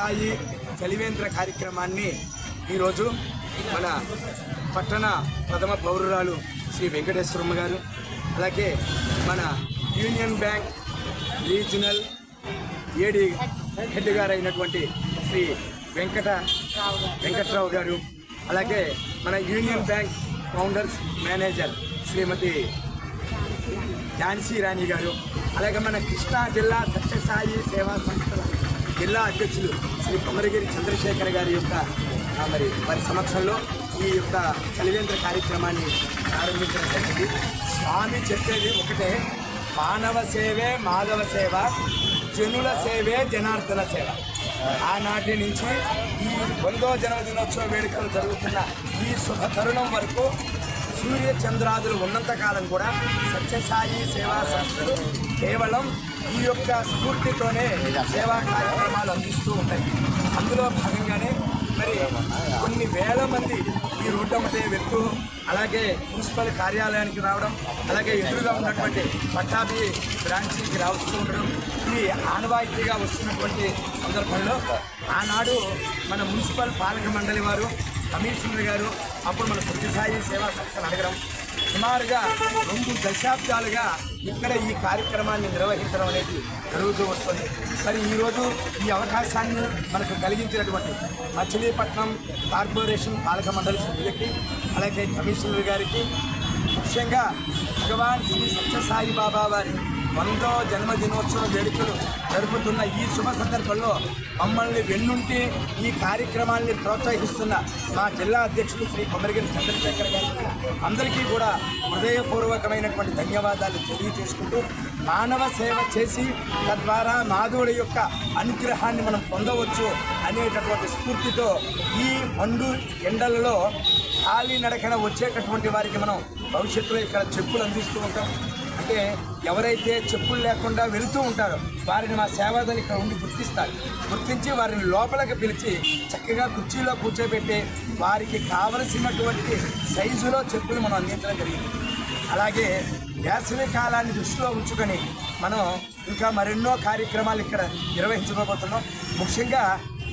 స్థాయి చలివేంద్ర కార్యక్రమాన్ని ఈరోజు మన పట్టణ ప్రథమ పౌరురాలు శ్రీ వెంకటేశ్వరమ్మ గారు అలాగే మన యూనియన్ బ్యాంక్ రీజనల్ ఏడి హెడ్ గారు అయినటువంటి శ్రీ వెంకట వెంకట్రావు గారు అలాగే మన Union Bank founders manager Shrimati Jhansi Rani గారు అలాగే మన కృష్ణా జిల్లా సత్యసాయి సేవా సంస్థల జిల్లా అధ్యక్షులు శ్రీ కొమరగిరి చంద్రశేఖర్ గారి యొక్క మరి వారి సమక్షంలో ఈ యొక్క చలివేంద్ర కార్యక్రమాన్ని ప్రారంభించడం జరిగింది. స్వామి చెప్పేది ఒకటే మానవ సేవే మాధవ సేవ జనుల సేవే జనార్దన సేవ. ఆనాటి నుంచి ఈ వందో జన్మదినోత్సవ వేడుకలు జరుగుతున్న ఈ శుభ తరుణం వరకు సూర్య చంద్రాదులు ఉన్నంతకాలం కూడా సత్యసాయి సేవా సంస్థలు కేవలం ఈ యొక్క స్ఫూర్తితోనే సేవా కార్యక్రమాలు అందిస్తూ ఉంటాయి. అందులో భాగంగానే మరి కొన్ని వేల మంది ఈ రోడ్డు అమ్మటే వెళ్తూ అలాగే మున్సిపల్ కార్యాలయానికి రావడం అలాగే ఎదురుగా ఉన్నటువంటి పట్టాభి బ్రాంచీకి రావస్తూ ఉండడం ఇది ఆనవాయితీగా వస్తున్నటువంటి సందర్భంలో ఆనాడు మన మున్సిపల్ పాలక మండలి వారు కమిషనర్ గారు అప్పుడు మన సత్యసాయి సేవా సంస్థను అడగడం సుమారుగా రెండు దశాబ్దాలుగా ఇక్కడ ఈ కార్యక్రమాన్ని నిర్వహించడం అనేది జరుగుతూ వస్తుంది. మరి ఈరోజు ఈ అవకాశాన్ని మనకు కలిగించినటువంటి మచిలీపట్నం కార్పొరేషన్ పాలక మండలి సభ్యులకి అలాగే కమిషనర్ గారికి ముఖ్యంగా భగవాన్ శ్రీ సత్యసాయి బాబా వారి వందో జన్మదినోత్సవ వేడుకలు జరుపుతున్న ఈ శుభ సందర్భంలో మమ్మల్ని వెన్నుంటి ఈ కార్యక్రమాన్ని ప్రోత్సహిస్తున్న మా జిల్లా అధ్యక్షుడు శ్రీ కొమరగిరి చంద్రశేఖర్ గారికి అందరికీ కూడా హృదయపూర్వకమైనటువంటి ధన్యవాదాలు తెలియజేసుకుంటూ మానవ సేవ చేసి తద్వారా మాధవుడి యొక్క అనుగ్రహాన్ని మనం పొందవచ్చు అనేటటువంటి స్ఫూర్తితో ఈ మండు ఎండలలో ఖాళీ నడకన వచ్చేటటువంటి వారికి మనం భవిష్యత్తులో ఇక్కడ చెప్పులు అందిస్తూ ఉంటాం. అంటే ఎవరైతే చెప్పులు లేకుండా వెళుతూ ఉంటారో వారిని మా సేవాదని ఇక్కడ ఉండి గుర్తిస్తారు. గుర్తించి వారిని లోపలికి పిలిచి చక్కగా కుర్చీలో కూర్చోబెట్టి వారికి కావలసినటువంటి సైజులో చెప్పులు మనం అందించడం జరిగింది. అలాగే వేసవి కాలాన్ని దృష్టిలో ఉంచుకొని మనం ఇంకా మరెన్నో కార్యక్రమాలు ఇక్కడ నిర్వహించబోతున్నాం. ముఖ్యంగా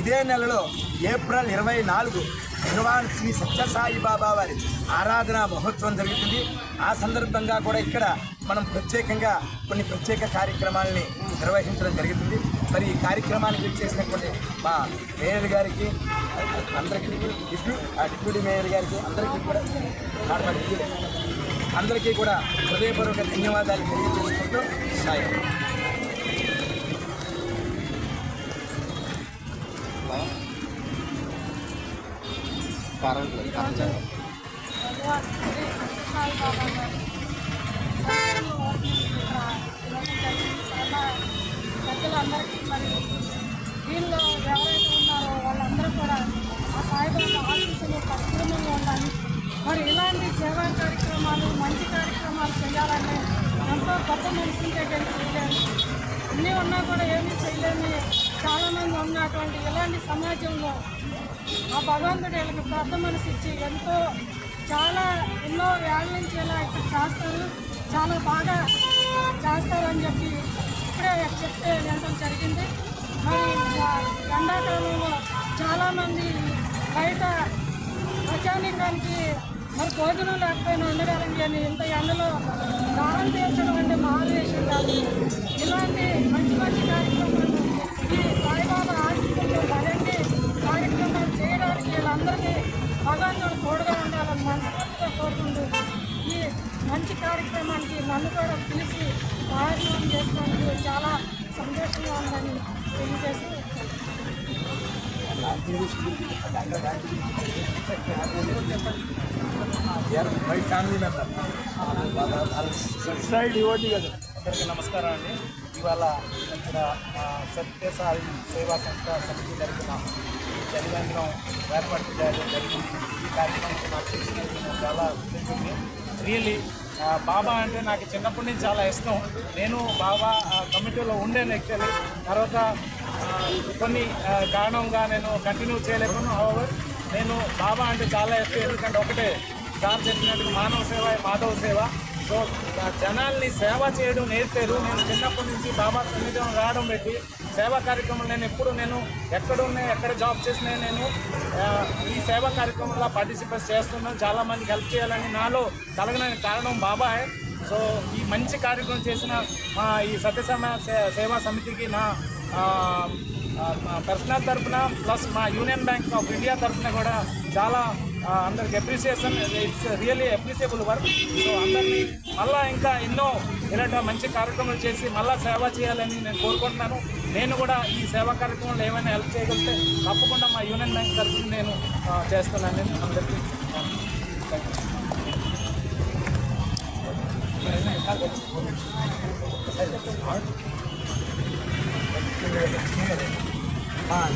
ఇదే నెలలో ఏప్రిల్ ఇరవై నాలుగు భగవాన్ శ్రీ సత్యసాయి బాబా వారి ఆరాధన మహోత్సవం జరుగుతుంది. ఆ సందర్భంగా కూడా ఇక్కడ మనం ప్రత్యేకంగా కొన్ని ప్రత్యేక కార్యక్రమాలని నిర్వహించడం జరుగుతుంది. మరి ఈ కార్యక్రమానికి చేసినటువంటి మా మేయర్ గారికి అందరికీ డిప్యూ ఆ డిప్యూటీ మేయర్ గారికి అందరికీ కూడా అందరికీ కూడా హృదయపూర్వక ధన్యవాదాలు తెలియజేసుకుంటూ సాయం. ఇక్కడ చాలా పెద్దలందరికీ మరి వీళ్ళు ఎవరైతే ఉన్నారో. వాళ్ళందరూ కూడా ఆ సాయిబాబా ఆశీస్సులు పరిపూర్ణంగా ఉండాలి మరి ఇలాంటి సేవా కార్యక్రమాలు మంచి కార్యక్రమాలు చేయాలంటే ఎంతో గొప్ప మనిషి దగ్గరికి వెళ్ళాలి అన్నీ ఉన్నా కూడా ఏమీ చేయలేని చాలామంది ఉన్నటువంటి ఇలాంటి సమాజంలో ఆ భగవంతుడు వీళ్ళకి పెద్ద మనసు ఇచ్చి ఎంతో చాలా ఎన్నో ఏళ్ళ నుంచి ఇలా ఇక్కడ చేస్తారు. చాలా బాగా చేస్తారని చెప్పి ఇప్పుడే చెప్తే వెళ్ళడం జరిగింది. మరి ఎండాకాలంలో చాలామంది బయట ప్రజానీకానికి మరి భోజనం లేకపోయినా ఉండగలం కానీ ఇంత ఎండలో దాహం తీర్చడం అంటే మహాదేశం కాదు. ఇలాంటి మంచి మంచి కార్యక్రమాలు భగవంతుడు తోడుగా ఉండాలని మనస్ఫూర్తిగా కోరుకుంటూ ఈ మంచి కార్యక్రమానికి నన్ను కూడా పిలిచి సహాయం చేసినందుకు చాలా సంతోషంగా ఉందని తెలియజేస్తూ సైడ్ కదా అందరికీ నమస్కారం అండి. ఇవాళ ఇక్కడ ఆ, సత్యసాయి సేవా సంస్థ సమితి తరఫున ఈ ఏర్పాటు చేయడం జరిగింది. ఈ కార్యక్రమం నాకు చేసినందుకు చాలా ఉంటుంది రియల్లీ బాబా అంటే నాకు చిన్నప్పటి నుంచి చాలా ఇష్టం. నేను బాబా ఆ, కమిటీలో ఉండేను యాక్చువల్లీ తర్వాత కొన్ని కారణంగా నేను కంటిన్యూ చేయలేకుండా హవర్ నేను బాబా అంటే చాలా ఇష్టం. ఎందుకంటే ఒకటే సార్ చెప్పినట్టు మానవ సేవ మాధవ సేవ. సో జనాల్ని సేవ చేయడం నేర్పారు. నేను చిన్నప్పటి నుంచి బాబా సన్నిధిలో రావడం పెట్టి సేవా కార్యక్రమం నేను ఎప్పుడు నేను ఎక్కడున్నా ఎక్కడ జాబ్ చేసినా నేను ఈ సేవా కార్యక్రమంలో పార్టిసిపేట్ చేస్తున్నాను. చాలామందికి హెల్ప్ చేయాలని నాలో కలగడానికి కారణం బాబాయ్. సో ఈ మంచి కార్యక్రమం చేసిన మా ఈ సత్యసమ సే- సేవా సమితికి నా మా పర్సనల్ తరఫున ప్లస్ మా యూనియన్ బ్యాంక్ ఆఫ్ ఇండియా తరఫున కూడా చాలా అందరికి appreciation it's really appreciable work so అందరినీ మళ్ళా ఇంకా ఎన్నో ఇలాంటి మంచి కార్యక్రమాలు చేసి మళ్ళా సేవ చేయాలని నేను కోరుకుంటున్నాను. నేను కూడా ఈ సేవా కార్యక్రమంలో ఏమైనా హెల్ప్ చేయగలిగితే తప్పకుండా మా యూనియన్ బ్యాంక్ తరఫున నేను చేస్తున్నాను అందరికీ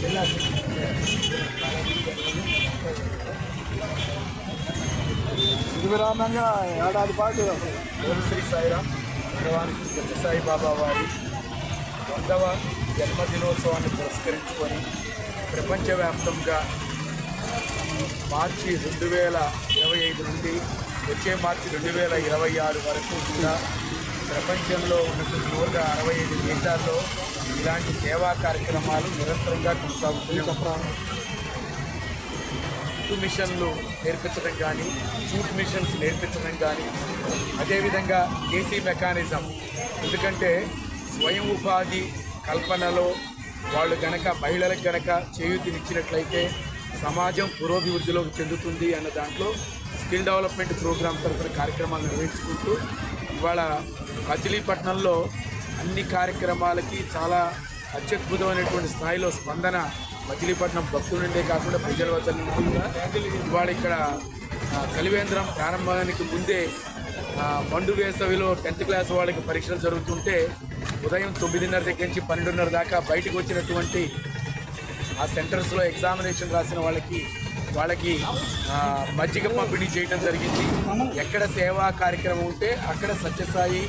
జిల్లా యూ విరామంగా ఏడాది పాటు ఓం శ్రీ సాయిరామ్ భగవాన్ శ్రీ సత్యసాయి బాబా వారి వందవ జన్మదినోత్సవాన్ని పురస్కరించుకొని ప్రపంచవ్యాప్తంగా మార్చి రెండు వేల ఇరవై ఐదు నుండి వచ్చే మార్చి రెండు వేల ఇరవై ఆరు వరకు కూడా ప్రపంచంలో ఉన్నటువంటి నూట అరవై ఐదు దేశాల్లో ఇలాంటి సేవా కార్యక్రమాలు నిరంతరంగా కొనసాగుతున్నాయి ఫుడ్ మిషన్లు నేర్పించడం కానీ షూట్ మిషన్స్ నేర్పించడం కానీ అదేవిధంగా ఏసీ మెకానిజం. ఎందుకంటే స్వయం ఉపాధి కల్పనలో వాళ్ళు గనక మహిళలకు గనక చేయూతినిచ్చినట్లయితే సమాజం పురోభివృద్ధిలోకి చెందుతుంది అన్న దాంట్లో స్కిల్ డెవలప్మెంట్ ప్రోగ్రామ్ తరఫున కార్యక్రమాలు నిర్వహించుకుంటూ ఇవాళ మచిలీపట్నంలో అన్ని కార్యక్రమాలకి చాలా అత్యద్భుతమైనటువంటి స్థాయిలో స్పందన మచిలీపట్నం భక్తుల నుండే కాకుండా ప్రజల వద్ద నుండి కూడా ఇవాళ ఇక్కడ కలివేంద్రం ప్రారంభానికి ముందే మండు వేసవిలో టెన్త్ క్లాస్ వాళ్ళకి పరీక్షలు జరుగుతుంటే ఉదయం తొమ్మిదిన్నర దగ్గర నుంచి పన్నెండున్నర దాకా బయటకు వచ్చినటువంటి ఆ సెంటర్స్లో ఎగ్జామినేషన్ రాసిన వాళ్ళకి వాళ్ళకి మజ్జిగ పంపిణీ చేయడం జరిగింది. ఎక్కడ సేవా కార్యక్రమం ఉంటే అక్కడ సత్యసాయి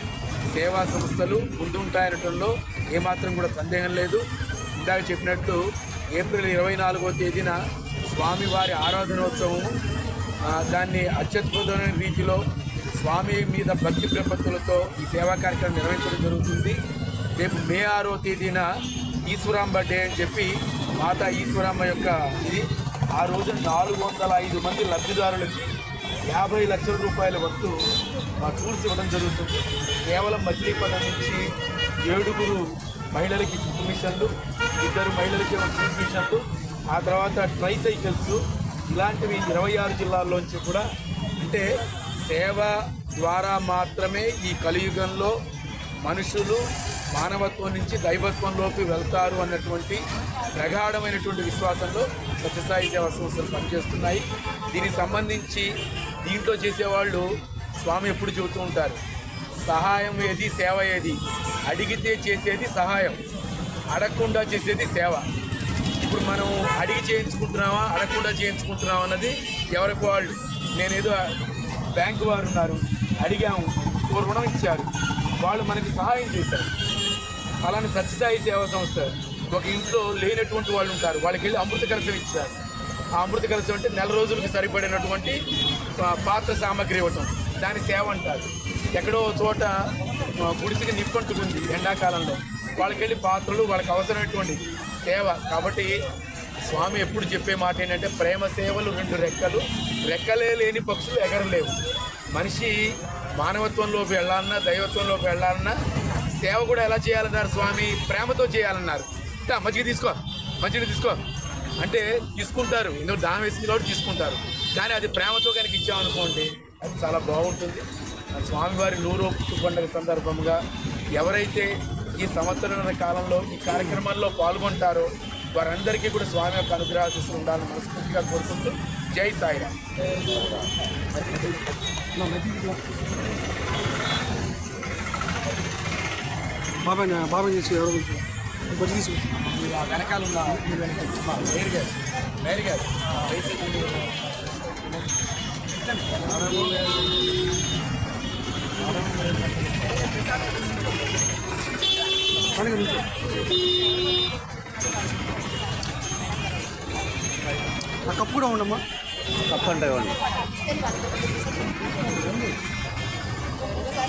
సేవా సంస్థలు ముందుంటాయనటంలో ఏమాత్రం కూడా సందేహం లేదు. ఇందాక చెప్పినట్టు ఏప్రిల్ ఇరవై నాలుగో తేదీన స్వామివారి ఆరాధనోత్సవము దాన్ని అత్యద్భుతమైన రీతిలో స్వామి మీద భక్తి ప్రపత్తులతో ఈ సేవా కార్యక్రమం నిర్వహించడం జరుగుతుంది. రేపు మే ఆరో తేదీన ఈశ్వరాంబ డే అని చెప్పి మాతా ఈశ్వరాంబ యొక్క ఇది. ఆ రోజు నాలుగు వందల ఐదు మంది లబ్ధిదారులకి యాభై లక్షల రూపాయల వస్తు మా టూర్స్ ఇవ్వడం జరుగుతుంది. కేవలం మచిలీపట్నం నుంచి ఏడుగురు మహిళలకి మిషన్లు ఇద్దరు మహిళలకి మిషన్లు ఆ తర్వాత ట్రై సైకిల్స్ ఇలాంటివి ఇరవై ఆరు జిల్లాల్లోంచి కూడా అంటే సేవ ద్వారా మాత్రమే ఈ కలియుగంలో మనుషులు మానవత్వం నుంచి దైవత్వంలోకి వెళ్తారు అన్నటువంటి ప్రగాఢమైనటువంటి విశ్వాసంలో సత్యసాయి సేవా సంస్థలు పనిచేస్తున్నాయి. దీనికి సంబంధించి దీంట్లో చేసేవాళ్ళు స్వామి ఎప్పుడు చెబుతూ ఉంటారు సహాయం ఏది సేవ ఏది? అడిగితే చేసేది సహాయం. అడగకుండా చేసేది సేవ. ఇప్పుడు మనం అడిగి చేయించుకుంటున్నామా అడగకుండా చేయించుకుంటున్నామా అన్నది ఎవరికి వాళ్ళు. నేనేదో బ్యాంకు వారు ఉన్నారు అడిగాము ఓ రుణం ఇచ్చారు. వాళ్ళు మనకి సహాయం చేశారు. అలానే సత్యసాయి సేవా సంస్థ ఒక ఇంట్లో లేనటువంటి వాళ్ళు ఉంటారు. వాళ్ళకి వెళ్ళి అమృత కలసం ఇచ్చారు. ఆ అమృత కలసం అంటే నెల రోజులకు సరిపడినటువంటి పాత్ర సామాగ్రి ఇవ్వటం. దాని సేవ అంటారు. ఎక్కడో చోట గుడిసికి నిప్పంటుకుంది ఎండాకాలంలో. వాళ్ళకి వెళ్ళి పాత్రలు వాళ్ళకి అవసరమైనటువంటి సేవ. కాబట్టి స్వామి ఎప్పుడు చెప్పే మాట ఏంటంటే ప్రేమ సేవలు రెండు రెక్కలు. రెక్కలే లేని పక్షులు ఎగరలేవు. మనిషి మానవత్వంలోకి వెళ్ళాలన్నా దైవత్వంలోకి వెళ్ళాలన్నా సేవ కూడా ఎలా చేయాలన్నారు స్వామి? ప్రేమతో చేయాలన్నారు. ఇంకా మజ్జిగ తీసుకో మజ్జిగ తీసుకో. అంటే తీసుకుంటారు. ఎందుకు? దానం వేసింది కాబట్టి తీసుకుంటారు. కానీ అది ప్రేమతో కనుక ఇచ్చామనుకోండి అది చాలా బాగుంటుంది. స్వామివారి నూరు పండుగ సందర్భంగా ఎవరైతే ఈ సంవత్సరాల కాలంలో ఈ కార్యక్రమాల్లో పాల్గొంటారో వారందరికీ కూడా స్వామి యొక్క అనుగ్రహాశిస్తులు ఉండాలని మనస్ఫూర్తిగా కోరుకుంటూ జై సాయిరామ్. బాబాయ్ బాబాయ్ ఎవరు ఆ వెనకాల ఉన్న మీరు వెనకాల మా మేయర్ గారు మేయర్ గారు వైసీపీ మనకి నుంచి ఆ కప్పు కూడా ఉండమ్మా కప్పు అంటే ఇవ్వండి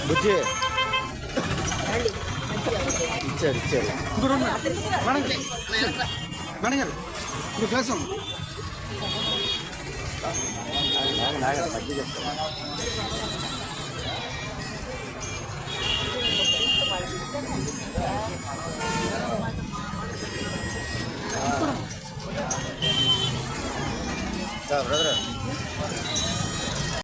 బుజ్జి ఇచ్చారు ఇచ్చారు ఇంకోటి ఉంది. మేడం గారు మేడం గారు ఇప్పుడు చేస్తాం బ్రదర్